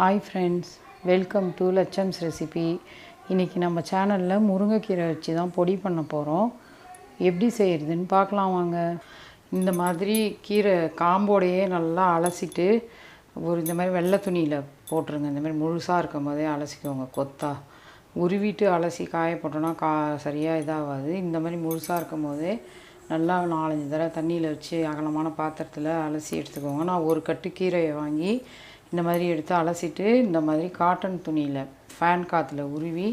Hi friends welcome to லட்சம்ஸ் recipe இன்றைக்கி நம்ம சேனலில் முருங்கைக்கீரை வச்சு தான் பொடி பண்ண போகிறோம் எப்படி செய்கிறதுன்னு பார்க்கலாம் வாங்க. இந்த மாதிரி கீரை காம்போடையே நல்லா அலசிட்டு ஒரு இந்த மாதிரி வெள்ளை துணியில் போட்டுருங்க. இந்த மாதிரி முழுசாக இருக்கும் போதே அலசிக்கோங்க கொத்தா. உருவிட்டு அலசி காய போட்டோன்னா கா சரியாக இதாகாது. இந்த மாதிரி முழுசாக இருக்கும் போதே நல்லா நாலஞ்சு தடவை தண்ணியில் வச்சு அகலமான பாத்திரத்தில் அலசி எடுத்துக்கோங்க. நான் ஒரு கட்டு கீரையை வாங்கி இந்த மாதிரி எடுத்து அலசிட்டு இந்த மாதிரி காட்டன் துணியில் ஃபேன் காற்றுல உருவி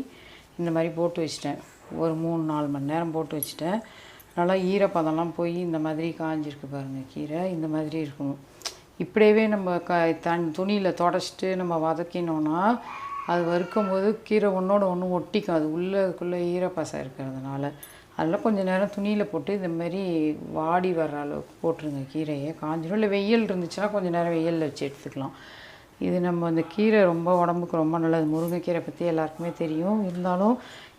இந்த மாதிரி போட்டு வச்சிட்டேன். ஒரு மூணு நாலு மணி நேரம் போட்டு வச்சுட்டேன். நல்லா ஈரப்பதம்லாம் போய் இந்த மாதிரி காஞ்சிருக்கு பாருங்கள் கீரை. இந்த மாதிரி இருக்கணும் இப்படியே நம்ம க தன் துணியில் தொடச்சிட்டு நம்ம வதக்கினோன்னா அது வறுக்கும்போது கீரை ஒன்றோட ஒன்று ஒட்டிக்கும். அது உள்ளதுக்குள்ளே ஈரப்பசம் இருக்கிறதுனால. அதெல்லாம் கொஞ்சம் நேரம் துணியில் போட்டு இந்த மாதிரி வாடி வர்ற அளவுக்கு போட்டுருங்க கீரையை. காஞ்சிடும் இல்லை வெயில் இருந்துச்சுன்னா கொஞ்சம் நேரம் வெயிலில் வச்சு எடுத்துக்கலாம். இது நம்ம அந்த கீரை ரொம்ப உடம்புக்கு ரொம்ப நல்லது. முருங்கைக்கீரை பற்றி எல்லாருக்குமே தெரியும். இருந்தாலும்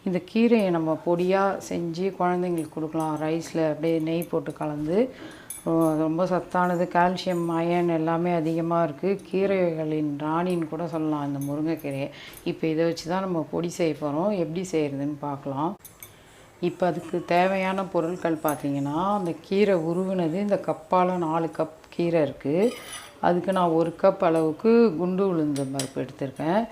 இந்த கீரையை நம்ம பொடியாக செஞ்சு குழந்தைங்களுக்கு கொடுக்கலாம். ரைஸில் அப்படியே நெய் போட்டு கலந்து. ரொம்ப சத்தானது. கால்சியம் அயன் எல்லாமே அதிகமாக இருக்குது கீரைகளின் ராணின்னு கூட சொல்லலாம் இந்த முருங்கைக்கீரையை. இப்போ இதை வச்சு தான் நம்ம பொடி செய்ய போகிறோம் எப்படி செய்கிறதுன்னு பார்க்கலாம். இப்போ அதுக்கு தேவையான பொருட்கள் பார்த்தீங்கன்னா அந்த கீரை உருவினது இந்த கப்பால் நாலு கப் கீரை இருக்குது அதுக்கு நான் ஒரு கப் அளவுக்கு குண்டு உளுந்து பருப்பு எடுத்திருக்கேன்.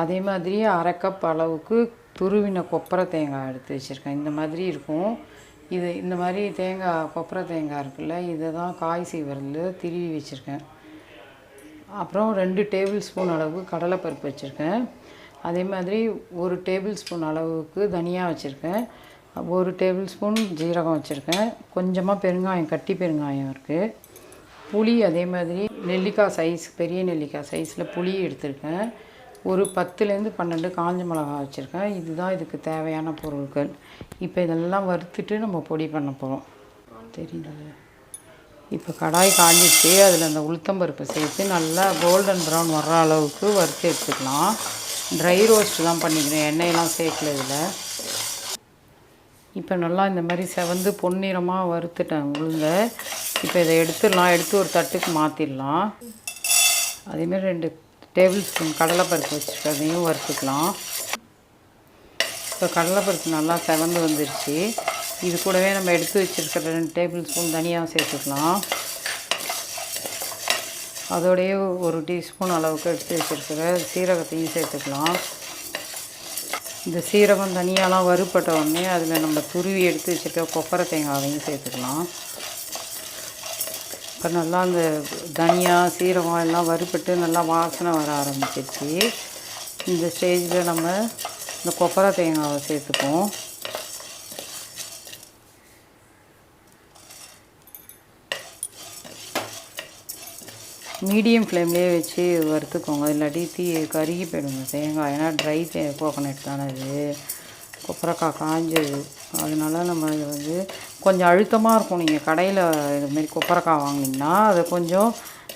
அதே மாதிரி அரை கப் அளவுக்கு துருவின கொப்பரை தேங்காய் எடுத்து வச்சுருக்கேன். இந்த மாதிரி இருக்கும். இது இந்த மாதிரி தேங்காய் கொப்பரை தேங்காய் இருக்குல்ல இதை தான் காய் செய்வதில் திருவி வச்சுருக்கேன். அப்புறம் ரெண்டு டேபிள் ஸ்பூன் அளவுக்கு கடலைப்பருப்பு வச்சுருக்கேன். அதே மாதிரி ஒரு டேபிள் ஸ்பூன் அளவுக்கு தனியாக வச்சுருக்கேன். ஒரு டேபிள் ஸ்பூன் ஜீரகம் வச்சுருக்கேன். கொஞ்சமாக பெருங்காயம் கட்டி பெருங்காயம் இருக்குது புளி அதே மாதிரி நெல்லிக்காய் சைஸ் பெரிய நெல்லிக்காய் சைஸில் புளி எடுத்திருக்கேன். ஒரு பத்துலேருந்து பன்னெண்டு காஞ்ச மிளகா வச்சுருக்கேன். இதுதான் இதுக்கு தேவையான பொருட்கள். இப்போ இதெல்லாம் வறுத்துட்டு நம்ம பொடி பண்ண போகிறோம் தெரியுது இப்போ கடாய் காஞ்சிச்சு அதில் அந்த உளுத்தம்பருப்பு சேர்த்து நல்லா கோல்டன் ப்ரௌன் வர்ற அளவுக்கு வறுத்து எடுத்துக்கலாம். ட்ரை ரோஸ்ட் தான் பண்ணிக்கிறேன். எண்ணெயெல்லாம் சேர்க்கல இதில். இப்போ நல்லா இந்த மாதிரி செவந்து பொன்னிறமாக வறுத்துட்டேன். உளுந்த. இப்போ இதை எடுத்துடலாம். எடுத்து ஒரு தட்டுக்கு மாற்றிடலாம் அதேமாரி ரெண்டு டேபிள் ஸ்பூன் கடலைப்பருப்பு வச்சுருக்கதையும் வறுத்துக்கலாம். இப்போ கடலைப்பருப்பு நல்லா செவந்து வந்துருச்சு. இது கூடவே நம்ம எடுத்து வச்சுருக்கிற ரெண்டு டேபிள் ஸ்பூன் தனியாக சேர்த்துக்கலாம். அதோடையே ஒரு டீஸ்பூன் அளவுக்கு எடுத்து வச்சுருக்கிற சீரகத்தையும் சேர்த்துக்கலாம். இந்த சீரகம் தனியாலாம் வறுப்பட்ட உடனே அதில் நம்ம துருவி எடுத்து வச்சுருக்க கொப்பரை தேங்காவையும் சேர்த்துக்கலாம். இப்போ நல்லா அந்த தனியா சீரகம் எல்லாம் வறுப்பட்டு நல்லா வாசனை வர ஆரம்பிச்சிருச்சு. இந்த ஸ்டேஜில் நம்ம இந்த கொப்பரை தேங்காவை சேர்த்துப்போம். மீடியம் ஃப்ளேம்லேயே வச்சு வறுத்துக்கோங்க. இல்லாட்டி தீ கருகி போயிடுங்க தேங்காய். ஏன்னா ட்ரை தே கோகனட் தானே இது கொப்பரைக்காய் காஞ்சது. அதனால் நம்ம இது வந்து கொஞ்சம் அழுத்தமாக இருக்கும். நீங்கள் கடையில் இதுமாரி கொப்பரைக்காய் வாங்கினீங்கன்னா அதை கொஞ்சம்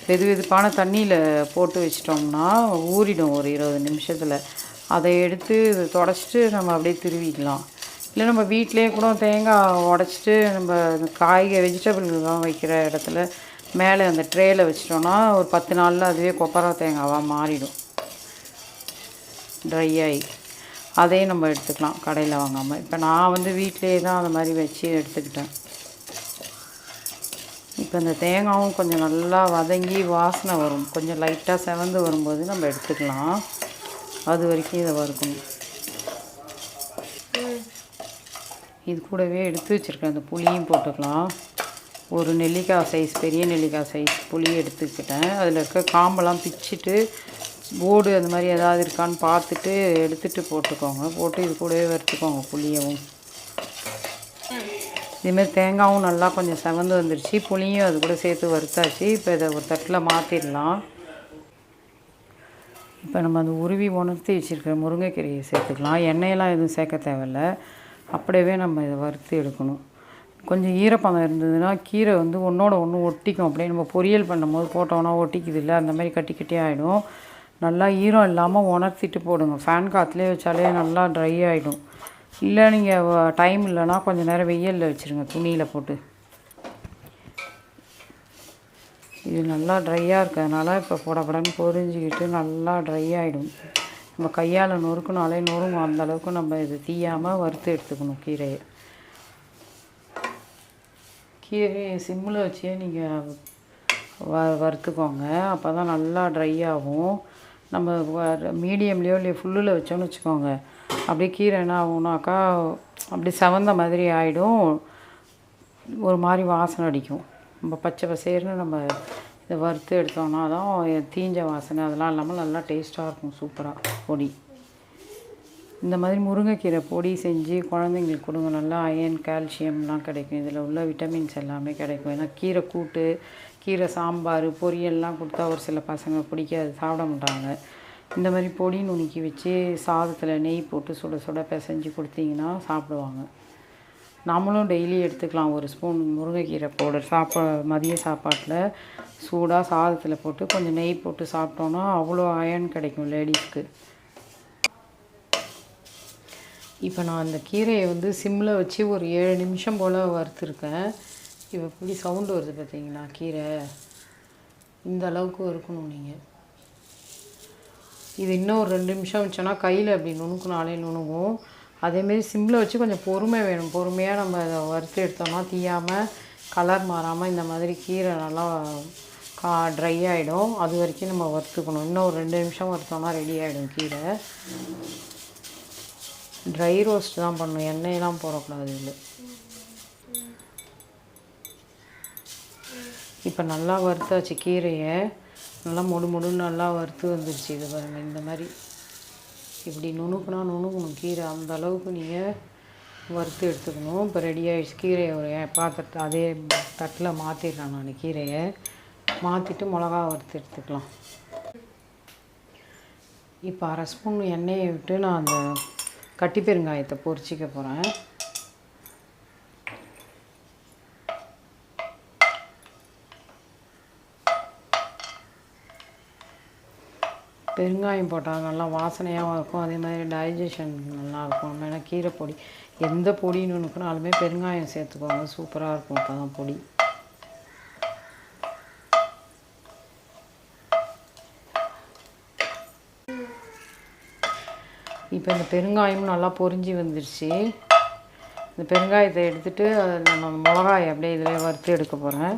வெது வெதுப்பான தண்ணியில் போட்டு வச்சிட்டோம்னா ஊறிடும். ஒரு இருபது நிமிஷத்தில். அதை எடுத்து தொடச்சிட்டு நம்ம அப்படியே திருவிக்கலாம். இல்லை நம்ம வீட்டிலேயே கூட தேங்காய் உடச்சிட்டு நம்ம இந்த காய்கறி வெஜிடபிள்லாம் வைக்கிற இடத்துல மேலே அந்த ட்ரேயில் வச்சிட்டோன்னா ஒரு பத்து நாளில் அதுவே கொப்பரை தேங்காவாக மாறிடும். ட்ரை ஆகி அதையும் நம்ம எடுத்துக்கலாம் கடையில் வாங்காமல் இப்போ நான் வந்து வீட்டிலேயே தான் அந்த மாதிரி வச்சு எடுத்துக்கிட்டேன். இப்போ இந்த தேங்காயும் கொஞ்சம் நல்லா வதங்கி வாசனை வரும். கொஞ்சம் லைட்டாக செவந்து வரும்போது நம்ம எடுத்துக்கலாம். அது வரைக்கும் இதை வறுக்கணும். இது கூடவே எடுத்து வச்சுருக்கேன். அந்த புளியும் போட்டுக்கலாம். ஒரு நெல்லிக்காய் சைஸ் பெரிய நெல்லிக்காய் சைஸ் புளி எடுத்துக்கிட்டேன். அதில் இருக்க காம்பெல்லாம் பிச்சிட்டு போர்டு அந்த மாதிரி ஏதாவது இருக்கான்னு பார்த்துட்டு எடுத்துகிட்டு போட்டுக்கோங்க. போட்டு இது கூடவே வறுத்துக்கோங்க புளியவும். இதேமாரி தேங்காயும் நல்லா கொஞ்சம் செவந்து வந்துருச்சு. புளியும் அது கூட சேர்த்து வறுத்தாச்சு. இப்போ இதை ஒரு தட்டில் மாற்றிடலாம் இப்போ நம்ம அந்த உருவி உணர்த்தி வச்சுருக்கிற முருங்கைக்கீரையை சேர்த்துக்கலாம். எண்ணெயெல்லாம் எதுவும் சேர்க்க தேவையில்ல. அப்படியே நம்ம இதை வறுத்து எடுக்கணும். கொஞ்சம் ஈரப்பதம் இருந்ததுன்னா கீரை வந்து ஒன்றோட ஒன்று ஒட்டிக்கும். அப்படியே நம்ம பொரியல் பண்ணும்போது போட்டோன்னா ஒட்டிக்குது இல்லை? அந்த மாதிரி கட்டி கட்டி ஆகிடும் நல்லா ஈரம் இல்லாமல் உணர்த்திட்டு போடுங்க. ஃபேன் காற்றுலேயே வச்சாலே நல்லா ட்ரை ஆகிடும் இல்லை நீங்கள் டைம் இல்லைன்னா கொஞ்சம் நேரம் வெயிலில் வச்சுருங்க. துணியில் போட்டு. இது நல்லா ட்ரையாக இருக்கிறதுனால இப்போ புடபடன்னு பொரிஞ்சிக்கிட்டு நல்லா ட்ரை ஆகிடும் நம்ம கையால் நொறுக்குனாலே நொறுங்கும். அந்தளவுக்கு நம்ம இது தீயாமல் வறுத்து எடுத்துக்கணும் கீரையை. கீரையை சிம்மில் வச்சே நீங்கள் வ வறுத்துக்கோங்க. அப்போ தான் நல்லா ட்ரை ஆகும். நம்ம மீடியம்லேயோ இல்லையோ ஃபுல்லில் வச்சோன்னு வச்சுக்கோங்க. அப்படியே கீரை என்ன ஆகுனாக்கா அப்படி செவந்த மாதிரி ஆகிடும் ஒரு மாதிரி வாசனை அடிக்கும். நம்ம பச்சை பசேர்னு நம்ம இதை வறுத்து எடுத்தோம்னா தான் தீஞ்ச வாசனை. அதெல்லாம் இல்லாமல் நல்லா டேஸ்ட்டாக இருக்கும் சூப்பராக பொடி. இந்த மாதிரி முருங்கைக்கீரை பொடி செஞ்சு குழந்தைங்களுக்கு கொடுங்க. நல்லா அயன் கால்சியம்லாம் கிடைக்கும். இதில் உள்ள விட்டமின்ஸ் எல்லாமே கிடைக்கும். ஏன்னா கீரை கூட்டு கீரை சாம்பார் பொரியல்லாம் கொடுத்தா ஒரு சில பசங்க பிடிக்காது சாப்பிட மாட்டாங்க. இந்த மாதிரி பொடி நுணுக்கி வச்சு சாதத்தில் நெய் போட்டு சுட சுட பிசைஞ்சு கொடுத்தீங்கன்னா சாப்பிடுவாங்க. நம்மளும் டெய்லி எடுத்துக்கலாம். ஒரு ஸ்பூன் முருங்கைக்கீரை பவுடர் சாப்பா மதிய சாப்பாட்டில் சூடாக சாதத்தில் போட்டு கொஞ்சம் நெய் போட்டு சாப்பிட்டோன்னா அவ்வளோ அயன் கிடைக்கும் லேடிஸ்க்கு. இப்போ நான் அந்த கீரையை வந்து சிம்மில் வச்சு ஒரு ஏழு நிமிஷம் போல் வறுத்துருக்கேன். இப்போ எப்படி சவுண்டு வருது பார்த்தீங்களா கீரை. இந்த அளவுக்கு வறுக்கணும் நீங்கள் இது இன்னும் ஒரு ரெண்டு நிமிஷம் வச்சோன்னா கையில் அப்படி நுணுக்குனாலே நுணுங்கும் அதேமாரி சிம்மில் வச்சு கொஞ்சம் பொறுமை வேணும். பொறுமையாக நம்ம அதை வறுத்து எடுத்தோம்னா தீயாமல் கலர் மாறாமல் இந்த மாதிரி கீரை நல்லா கா ட்ரை ஆகிடும் அது வரைக்கும் நம்ம வறுத்துக்கணும். இன்னும் ஒரு ரெண்டு நிமிஷம் வறுத்தோம்னா ரெடி ஆகிடும் கீரை. ட்ரை ரோஸ்ட் தான் பண்ணணும். எண்ணெயெல்லாம் போடக்கூடாது இதில். இப்போ நல்லா வறுத்தாச்சு கீரையை. நல்லா முடு முடுன்னு நல்லா வறுத்து வந்துருச்சு இது பாருங்கள் இந்த மாதிரி. இப்படி நுணுக்குனா நுணுக்கணும் கீரை. அந்த அளவுக்கு நீங்கள் வறுத்து எடுத்துக்கணும். இப்போ ரெடி ஆகிடுச்சு கீரையை ஒரு பாத்திரத்தை அதே தட்டில் மாற்றிடுறேன் நான் கீரையை. மாற்றிட்டு மிளகா வறுத்து எடுத்துக்கலாம். இப்போ அரை ஸ்பூன் எண்ணெயை விட்டு நான் அந்த கட்டி பெருங்காயத்தை பொரிச்சிக்க போகிறேன் பெருங்காயம் போட்டால் நல்லா வாசனையாகவும் இருக்கும். அதே மாதிரி டைஜஷன் நல்லாயிருக்கும் நம்ம ஏன்னா கீரை பொடி. எந்த பொடின்னு ஒன்றுக்குனாலுமே பெருங்காயம் சேர்த்துக்கோங்க. சூப்பராக இருக்கும். அப்போ தான் பொடி. இப்போ இந்த பெருங்காயமும் நல்லா பொரிஞ்சு வந்துருச்சு. இந்த பெருங்காயத்தை எடுத்துகிட்டு நம்ம மிளகாய் அப்படியே இதில் வறுத்து எடுக்க போகிறேன்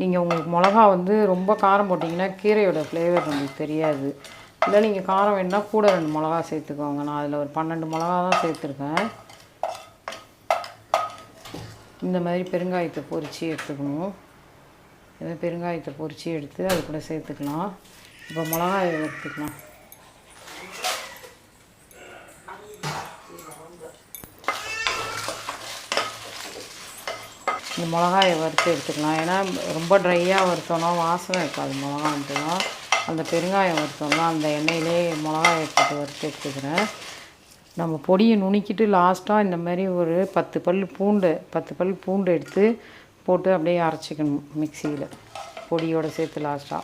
நீங்கள் உங்களுக்கு மிளகா வந்து ரொம்ப காரம் போட்டிங்கன்னா கீரையோட ஃப்ளேவர் உங்களுக்கு தெரியாது. இல்லை நீங்கள் காரம் வேணுன்னா கூட ரெண்டு மிளகா சேர்த்துக்கோங்க. நான் அதில் ஒரு பன்னெண்டு மிளகா தான் சேர்த்துருக்கேன். இந்த மாதிரி பெருங்காயத்தை பொரித்து எடுத்துக்கணும். இதை பெருங்காயத்தை பொரித்து எடுத்து அது கூட சேர்த்துக்கலாம். இப்போ மிளகாயை எடுத்துக்கலாம் இந்த மிளகாயை வறுத்து எடுத்துக்கலாம். ஏன்னா ரொம்ப ட்ரையாக வறுத்தோன்னா வாசனை இருக்காது மிளகான்ட்டு தான் அந்த பெருங்காயம் வறுத்தோம்னா அந்த எண்ணெயிலே மிளகாயை போட்டு வறுத்து எடுத்துக்கிறேன். நம்ம பொடியை நுணுக்கிட்டு லாஸ்ட்டாக இந்த மாதிரி ஒரு பத்து பல் பூண்டு பத்து பல் பூண்டு எடுத்து போட்டு அப்படியே அரைச்சிக்கணும் மிக்சியில். பொடியோடு சேர்த்து லாஸ்ட்டாக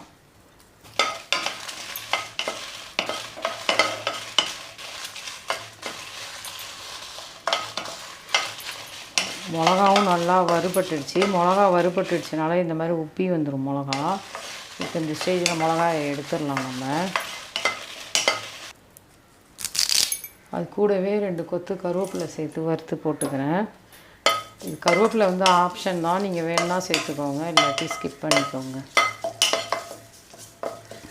மிளகாவும் நல்லா வறுபட்டுடுச்சு. மிளகா வறுபட்டுடுச்சுனால இந்த மாதிரி உப்பி வந்துடும் மிளகா. இப்போ இந்த ஸ்டேஜில் மிளகாயை எடுத்துடலாம் நம்ம. அது கூடவே ரெண்டு கொத்து கருவேப்பிலை சேர்த்து வறுத்து போட்டுக்கிறேன். இது கருவேப்பிலை வந்து ஆப்ஷன் தான். நீங்கள் வேணும்னா சேர்த்துக்கோங்க இல்லாட்டி ஸ்கிப் பண்ணிக்கோங்க.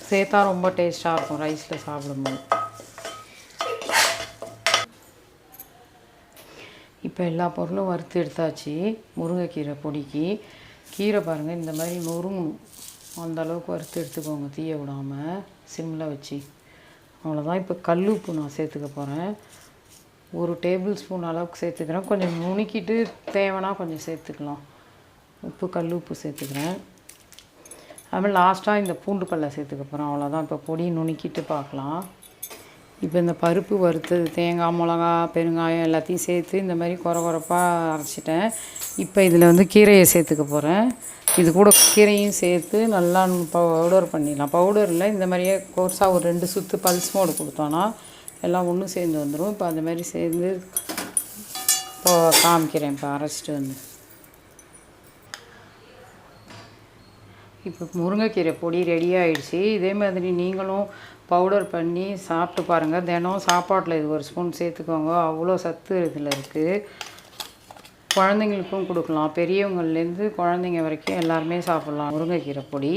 சேர்த்தா ரொம்ப டேஸ்ட்டாக இருக்கும் ரைஸில் சாப்பிடும்போது. இப்போ எல்லா பொருளும் வறுத்து எடுத்தாச்சு. முருங்கைக்கீரை பொடிக்கு. கீரை பாருங்கள் இந்த மாதிரி நொறுங்கணும் அந்த அளவுக்கு வறுத்து எடுத்துக்கோங்க தீய விடாமல் சிம்மில் வச்சு. அவ்வளோதான் இப்போ கல் உப்பு நான் சேர்த்துக்க போகிறேன் ஒரு டேபிள் ஸ்பூன் அளவுக்கு சேர்த்துக்கிறேன். கொஞ்சம் நுணுக்கிட்டு தேவைன்னா கொஞ்சம் சேர்த்துக்கலாம். உப்பு கல் உப்பு சேர்த்துக்கிறேன் அதுமாதிரி லாஸ்ட்டாக இந்த பூண்டு பல்லை சேர்த்துக்க போகிறேன் அவ்வளோதான் இப்போ பொடி நுணுக்கிட்டு பார்க்கலாம். இப்போ இந்த பருப்பு வறுத்தது தேங்காய் மிளகா பெருங்காயம் எல்லாத்தையும் சேர்த்து இந்த மாதிரி குறை குறைப்பாக அரைச்சிட்டேன். இப்போ இதில் வந்து கீரையை சேர்த்துக்க போகிறேன் இது கூட கீரையும் சேர்த்து நல்லா பவுடர் பண்ணிடலாம். பவுடரில் இந்த மாதிரியே கோர்ஸாக ஒரு ரெண்டு சுற்று பல்ஸ் மோடு கொடுத்தோன்னா எல்லாம் ஒன்று சேர்ந்து வந்துடும் இப்போ அந்த மாதிரி சேர்ந்து இப்போ காமிக்கிறேன் இப்போ அரைச்சிட்டு வந்து. இப்போ முருங்கைக்கீரை பொடி ரெடி ஆகிடுச்சு இதே மாதிரி நீங்களும் பவுடர் பண்ணி சாப்பிட்டு பாருங்கள் தினம் சாப்பாட்டில் இது ஒரு ஸ்பூன் சேர்த்துக்கோங்க. அவ்வளோ சத்து இதில் இருக்குது குழந்தைங்களுக்கும் கொடுக்கலாம். பெரியவங்கள்லேருந்து குழந்தைங்க வரைக்கும் எல்லாருமே சாப்பிட்லாம். முருங்கைக்கீரை பொடி.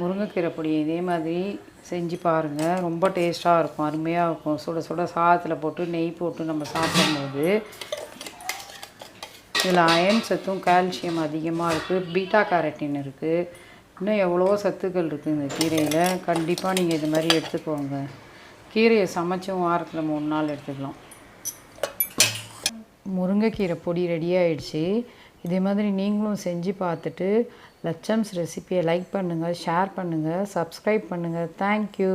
முருங்கைக்கீரை பொடி இதே மாதிரி செஞ்சு பாருங்கள் ரொம்ப டேஸ்ட்டாக இருக்கும். அருமையாக இருக்கும். சுட சுட சாதத்தில் போட்டு நெய் போட்டு நம்ம சாப்பிடும்போது. இதில் அயன் சத்தும் கால்சியம் அதிகமாக இருக்குது பீட்டா கேரட்டின் இருக்குது இன்னும் எவ்வளவோ சத்துக்கள் இருக்குது இந்த கீரையில். கண்டிப்பாக நீங்கள் இது மாதிரி எடுத்துக்கோங்க. கீரையை சமைச்சும் வாரத்தில் மூணு நாள் எடுத்துக்கலாம். முருங்கைக்கீரை பொடி ரெடி ஆயிடுச்சு. இதே மாதிரி நீங்களும் செஞ்சு பார்த்துட்டு லட்சம்ஸ் ரெசிப்பியை லைக் பண்ணுங்கள் ஷேர் பண்ணுங்கள் சப்ஸ்கிரைப் பண்ணுங்கள் தேங்க்யூ